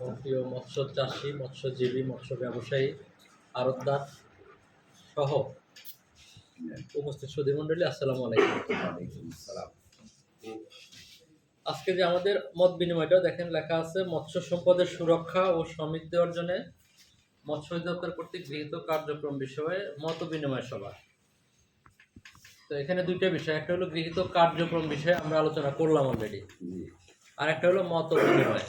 এবং প্রিয় মৎস্য চাষি মৎস্যজীবী মৎস্য ব্যবসায়ী আড়তদার সহ উপস্থিত সুধী মণ্ডলী আসসালামু আলাইকুম। আজকে যে আমাদের মত বিনিময়টা দেখেন লেখা আছে মৎস্য সম্পদের সুরক্ষা ও সমৃদ্ধি অর্জনে মৎস্য অধিদপ্তর কর্তৃক গৃহীত কার্যক্রম বিষয়ে মত বিনিময় সভা। তো এখানে দুইটা বিষয় একটা হলো গৃহীত কার্যক্রম বিষয়ে আমরা আলোচনা করলাম অলরেডি আর একটা হলো মত বিনিময়।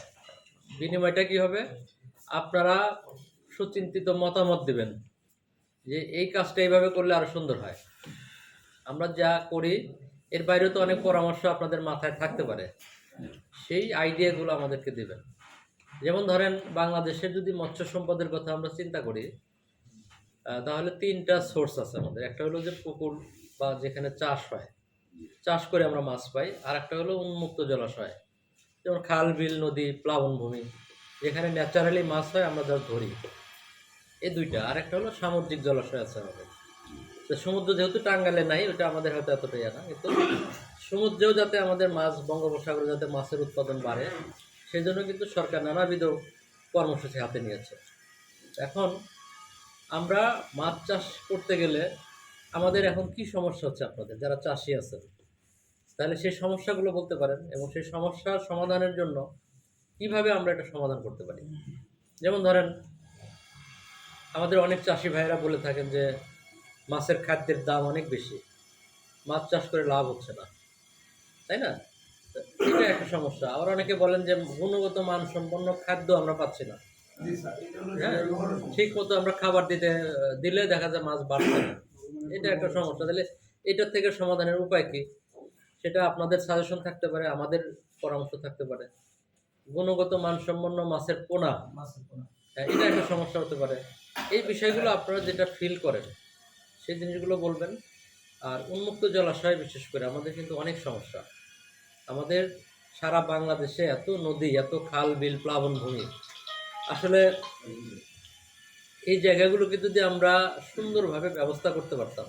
বিনিময়টা কি হবে? আপনারা সুচিন্তিত মতামত দেবেন যে এই কাজটা এইভাবে করলে আরও সুন্দর হয়। আমরা যা করি, এর বাইরেও তো অনেক পরামর্শ আপনাদের মাথায় থাকতে পারে। সেই আইডিয়াগুলো আমাদেরকে দেবেন। যেমন ধরেন বাংলাদেশের যদি মৎস্য সম্পদের কথা আমরা চিন্তা করি তাহলে তিনটা সোর্স আছে আমাদের। একটা হলো যে পুকুর বা যেখানে চাষ হয়। চাষ করে আমরা মাছ পাই। আর একটা হলো উন্মুক্ত জলাশয়। যেমন খাল, বিল, নদী প্লাবনভূমি যেখানে ন্যাচারালি মাছ হয়, আমরা যা ধরি। এই দুইটা। আর একটা হলো সামুদ্রিক জলাশয় আছে আমাদের। তো সমুদ্র যেহেতু টাঙ্গালে নাই, ওটা আমাদের হয়তো এতটা ইয়ে না কিন্তু সমুদ্রেও যাতে আমাদের মাছ, বঙ্গোপসাগরে যাতে মাছের উৎপাদন বাড়ে সেই জন্য কিন্তু সরকার নানাবিধ কর্মসূচি হাতে নিয়েছে। এখন আমরা মাছ চাষ করতে গেলে আমাদের এখন কি সমস্যা হচ্ছে আপনাদের? যারা চাষি আছেন তাহলে সেই সমস্যাগুলো বলতে পারেন এবং সেই সমস্যার সমাধানের জন্য কীভাবে আমরা এটা সমাধান করতে পারি? যেমন ধরেন আমাদের অনেক চাষি ভাইয়েরা বলে থাকেন যে মাছের খাদ্যের দাম অনেক বেশি মাছ চাষ করে লাভ হচ্ছে না। তাই না? এটা একটা সমস্যা। আবার অনেকে বলেন যে গুণগত মানসম্পন্ন খাদ্য আমরা পাচ্ছি না। হ্যাঁ ঠিক মতো আমরা খাবার দিতে দিলে দেখা যায় মাছ বাড়ছে না। এটা একটা সমস্যা। তাহলে এটার থেকে সমাধানের উপায় কি? সেটা আপনাদের সাজেশন থাকতে পারে আমাদের পরামর্শ থাকতে পারে। গুণগত মানসম্পন্ন মাছের পোনা। হ্যাঁ, এটা একটা সমস্যা হতে পারে। এই বিষয়গুলো আপনারা যেটা ফিল করেন সেই জিনিসগুলো বলবেন। আর উন্মুক্ত জলাশয় বিশেষ করে আমাদের কিন্তু অনেক সমস্যা। আমাদের সারা বাংলাদেশে এত নদী এত খাল বিল প্লাবন ভূমি। আসলে এই জায়গাগুলোকে যদি আমরা সুন্দরভাবে ব্যবস্থা করতে পারতাম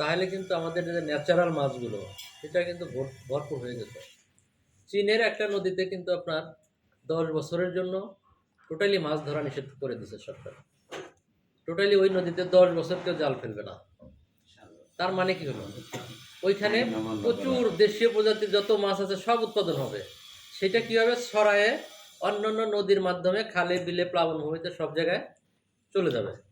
তাহলে কিন্তু আমাদের যে ন্যাচারাল মাছগুলো, সেটা কিন্তু ভরপুর হয়ে যেত। চীনের একটা নদীতে কিন্তু আপনার দশ বছরের জন্য টোটালি মাছ ধরা নিষেধ করে দিয়েছে সরকার। টোটালি ওই নদীতে দশ বছর কেউ জাল ফেলবে না। তার মানে কি হলো? ওইখানে প্রচুর দেশীয় প্রজাতির যত মাছ আছে সব উৎপাদন হবে। সেটা কি হবে? ছড়ায়ে অন্যান্য নদীর মাধ্যমে খালে, বিলে, প্লাবনভূমিতে সব জায়গায় চলে যাবে।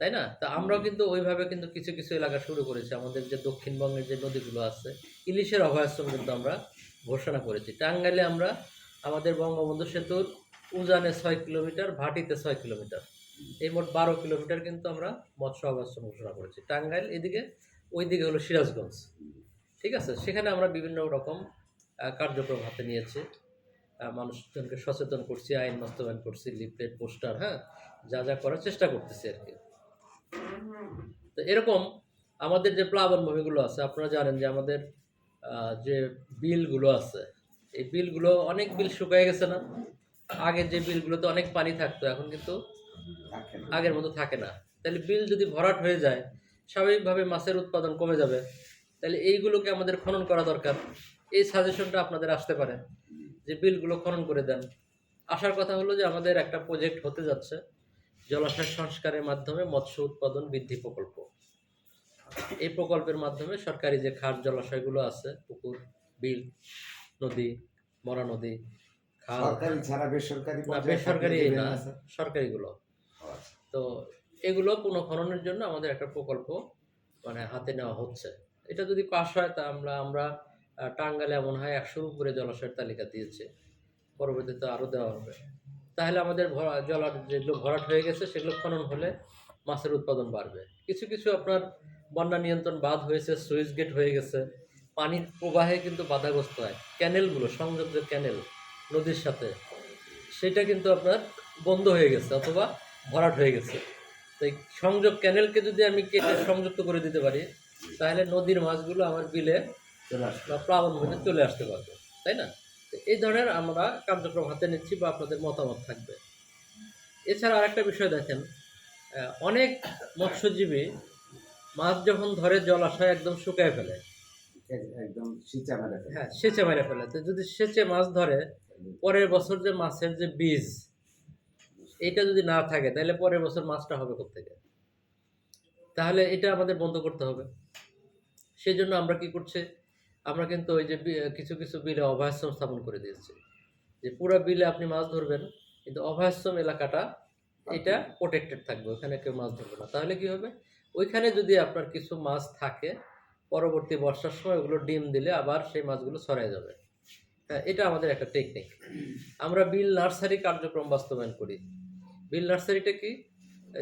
তাই না? তা আমরাও কিন্তু ওইভাবে কিন্তু কিছু কিছু এলাকা শুরু করেছি। আমাদের যে দক্ষিণবঙ্গের যে নদীগুলো আছে ইলিশের অভয়াশ্রম কিন্তু আমরা ঘোষণা করেছি। টাঙ্গাইলে আমরা আমাদের বঙ্গবন্ধু সেতুর উজানে ছয় কিলোমিটার ভাটিতে ছয় কিলোমিটার। এই মোট বারো কিলোমিটার কিন্তু আমরা মৎস্য অভয়াশ্রম ঘোষণা করেছি। টাঙ্গাইল এদিকে ওইদিকে হলো সিরাজগঞ্জ। ঠিক আছে? সেখানে আমরা বিভিন্ন রকম কার্যক্রম হাতে নিয়েছি। মানুষজনকে সচেতন করছি আইন বাস্তবায়ন করছি লিফলেট পোস্টার হ্যাঁ? যা যা করার চেষ্টা করতেছি আর কি। তো এরকম আমাদের যে প্লাবন ভূমিগুলো আছে, আপনারা জানেন যে আমাদের যে বিলগুলো আছে, এই বিলগুলো অনেক বিল শুকিয়ে গেছে না? আগে যে বিলগুলোতে অনেক পানি থাকতো, এখন কিন্তু আগের মতো থাকে না। তাহলে বিল যদি ভরাট হয়ে যায়, স্বাভাবিকভাবে মাছের উৎপাদন কমে যাবে। তাহলে এইগুলোকে আমাদের খনন করা দরকার। এই সাজেশনটা আপনাদের আসতে পারে, যে বিলগুলো খনন করে দেন। আসার কথা হলো যে আমাদের একটা প্রজেক্ট হতে যাচ্ছে। জলাশয় সংস্কারের মাধ্যমে মৎস্য উৎপাদন বৃদ্ধি প্রকল্প। এই প্রকল্পের মাধ্যমে সরকারি যে খাল জলাশয়গুলো আছে পুকুর বিল নদী মরা নদী খাল ছাড়া বেসরকারি বেসরকারি না সরকারিগুলো। আচ্ছা। তো এগুলো পুনঃখননের জন্য আমাদের একটা প্রকল্প মানে হাতে নেওয়া হচ্ছে। এটা যদি পাশ হয় তা আমরা আমরা আহ, টাঙ্গাইলে এমন হয় একশোর উপরে জলাশয়ের তালিকা দিয়েছে। পরবর্তীতে আরও দেওয়া হবে। তাহলে আমাদের ভরা, জলা যেগুলো ভরাট হয়ে গেছে, সেগুলো খনন হলে মাছের উৎপাদন বাড়বে। কিছু কিছু আপনার বন্যা নিয়ন্ত্রণ বাঁধ হয়েছে, সুইচ গেট হয়ে গেছে, পানির প্রবাহে কিন্তু বাধাগ্রস্ত হয়। ক্যানেলগুলো সংযোগ যে ক্যানেল নদীর সাথে, সেটা কিন্তু আপনার বন্ধ হয়ে গেছে অথবা ভরাট হয়ে গেছে। তো এই সংযোগ ক্যানেলকে যদি আমি কেটে সংযুক্ত করে দিতে পারি, তাহলে নদীর মাছগুলো আমার বিলে। বা প্লাবন চলে আসতে পারবে। তাই না? এই ধরনের আমরা কার্যক্রম হাতে নিচ্ছি বা আপনাদের মতামত থাকবে। এছাড়া আরেকটা বিষয় দেখেন অনেক মৎস্যজীবী মাছ যখন ধরে জলাশয় একদম শুকায় ফেলে। একদম সিঁচা মেরে ফেলে। হ্যাঁ সেচে মেরে ফেলে। তো যদি সেচে মাছ ধরে পরের বছর যে মাছের যে বীজ এটা যদি না থাকে তাহলে পরের বছর মাছটা হবে থেকে তাহলে এটা আমাদের বন্ধ করতে হবে। সেই জন্য আমরা কি করছি আমরা কিন্তু ওই যে কিছু কিছু বিলে অভয়াশ্রম স্থাপন করে দিয়েছি। যে পুরো বিলে আপনি মাছ ধরবেন কিন্তু অভয়াশ্রম এলাকাটা এটা প্রোটেক্টেড থাকবে ওখানে কেউ মাছ ধরবে না। তাহলে কি হবে? ওইখানে যদি আপনার কিছু মাছ থাকে পরবর্তী বর্ষার সময় ওগুলো ডিম দিলে আবার সেই মাছগুলো ছড়ায় যাবে। হ্যাঁ এটা আমাদের একটা টেকনিক আমরা বিল নার্সারি কার্যক্রম বাস্তবায়ন করি। বিল নার্সারিটা কি?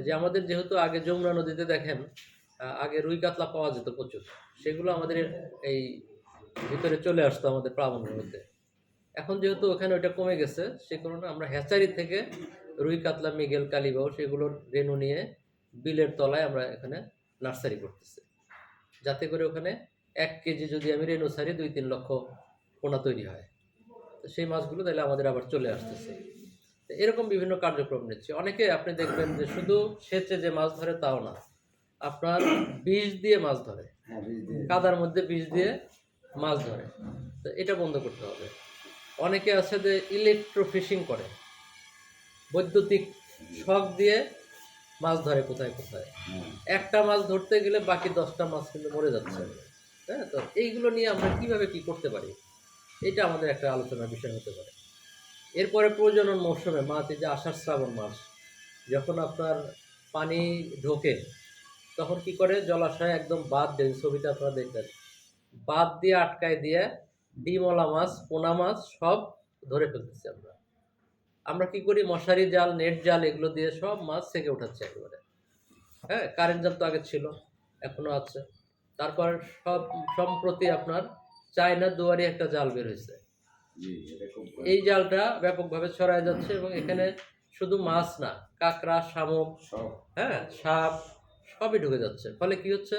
যে আমাদের যেহেতু আগে যমুনা নদীতে দেখেন আগে রুই কাতলা পাওয়া যেত প্রচুর। সেগুলো আমাদের এই ভিতরে চলে আসতো আমাদের প্লাবনের মধ্যে। এখন যেহেতু ওখানে ওইটা কমে গেছে সে কারণে আমরা হ্যাচারি থেকে রুই কাতলা মিগেল কালিবাউ সেগুলোর রেণু নিয়ে বিলের তলায় আমরা এখানে নার্সারি করতেছি। যাতে করে ওখানে এক কেজি যদি আমি রেণু ছাড়ি দুই তিন লক্ষ পোনা তৈরি হয়। তো সেই মাছগুলো তাহলে আমাদের আবার চলে আসতেছে। তো এরকম বিভিন্ন কার্যক্রম নিচ্ছে। অনেকে আপনি দেখবেন যে শুধু সেচে যে মাছ ধরে তাও না আপনার বিষ দিয়ে মাছ ধরে। হ্যাঁ বীজ কাদার মধ্যে বিষ দিয়ে মাছ ধরে। তো এটা বন্ধ করতে হবে। অনেকে আছে যে ইলেকট্রোফিশিং করে। বৈদ্যুতিক শক দিয়ে মাছ ধরে কোথায় কোথায়? একটা মাছ ধরতে গেলে বাকি দশটা মাছ কিন্তু মরে যাচ্ছে। হ্যাঁ তো এইগুলো নিয়ে আমরা কীভাবে কি করতে পারি? এটা আমাদের একটা আলোচনার বিষয় হতে পারে। এরপরে প্রজনন মৌসুমে মাছ, এই যে আষাঢ় শ্রাবণ মাস, যখন আপনার পানি ঢোকে, তখন কি করে? জলাশয় একদম বাদ দেয় ছবিটা আপনারা দেখবেন। বাদ দিয়ে আটকায় দিয়ে ডিমলা মাছ পোনা মাছ সব ধরে ফেলতেছি আমরা। আমরা কি করি? মশারি জাল নেট জাল এগুলো দিয়ে সব মাছ থেকে উঠাচ্ছি একেবারে। হ্যাঁ কারেন্ট জাল তো আগে ছিল এখনও আছে। তারপর সব সম্প্রতি আপনার চায়না দুয়ারি একটা জাল বের হয়েছে। এই জালটা ব্যাপকভাবে ছড়ায় যাচ্ছে এবং এখানে শুধু মাছ না কাঁকড়া শামুক হ্যাঁ সাপ সবই ঢুকে যাচ্ছে। ফলে কি হচ্ছে?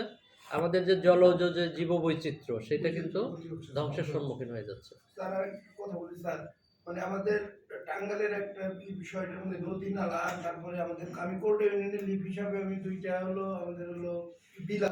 আমাদের যে জলজ যে জীব বৈচিত্র্য সেটা কিন্তু ধ্বংসের সম্মুখীন হয়ে যাচ্ছে। স্যার, আর কথা বলি, স্যার। মানে আমাদের টাঙ্গালের একটা বিষয়টার মধ্যে নদী নালা, তারপরে আমাদের, আমি কোর্ট ইউনিয়নের লিপ হিসাবে আমি দুইটা হলো, আমাদের হলো, বিল